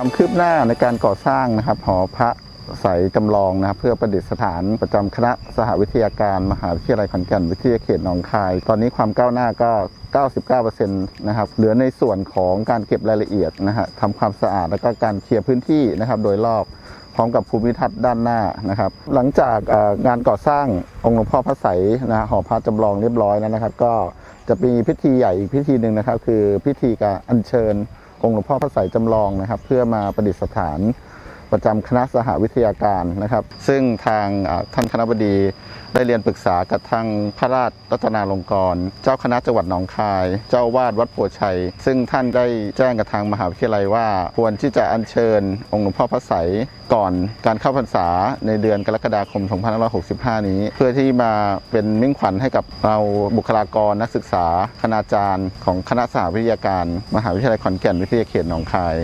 ความคืบหน้าในการก่อสร้างนะครับหอพระใสยจำลองนะครับเพื่อประดิษฐานประจำคณะสหวิทยาการ มหาวิทยาลัยขอนแก่นวิทยาเขตหนองคาย ตอนนี้ความก้าวหน้าก็ 99%นะครับ เหลือในส่วนของการเก็บรายละเอียดนะฮะทำความสะอาดแล้วก็การเคลียร์พื้นที่นะครับโดยรอบพร้อมกับภูมิทัศน์ด้านหน้านะครับ หลังจากงานก่อสร้างองค์หลวงพ่อพระใสยนะฮะหอพระจำลองเรียบร้อยแล้วนะครับ ก็จะมีพิธีใหญ่อีกพิธีหนึ่งนะครับ คือพิธีการอัญเชิญ องค์หลวงพ่อพระสัยจำลองนะครับ เพื่อมาประดิษฐาน ประจำคณะสหวิทยาการนะครับ ซึ่งทางท่านคณะบดีได้เรียนปรึกษากับทางพระราชรัตนาลงกร เจ้าคณะจังหวัดหนองคาย เจ้าวาดวัดโพชัย ซึ่งท่านได้แจ้งกับทางมหาวิทยาลัยว่า ควรที่จะอัญเชิญ องค์หลวงพ่อพระใสยก่อนการเข้าพรรษาในเดือนกรกฎาคม 2565 นี้ เพื่อที่มาเป็นมิ่งขวัญให้กับเราบุคลากรนักศึกษาคณาจารย์ ของคณะสหวิทยาการ มหาวิทยาลัยขอนแก่นวิทยาเขตหนองคาย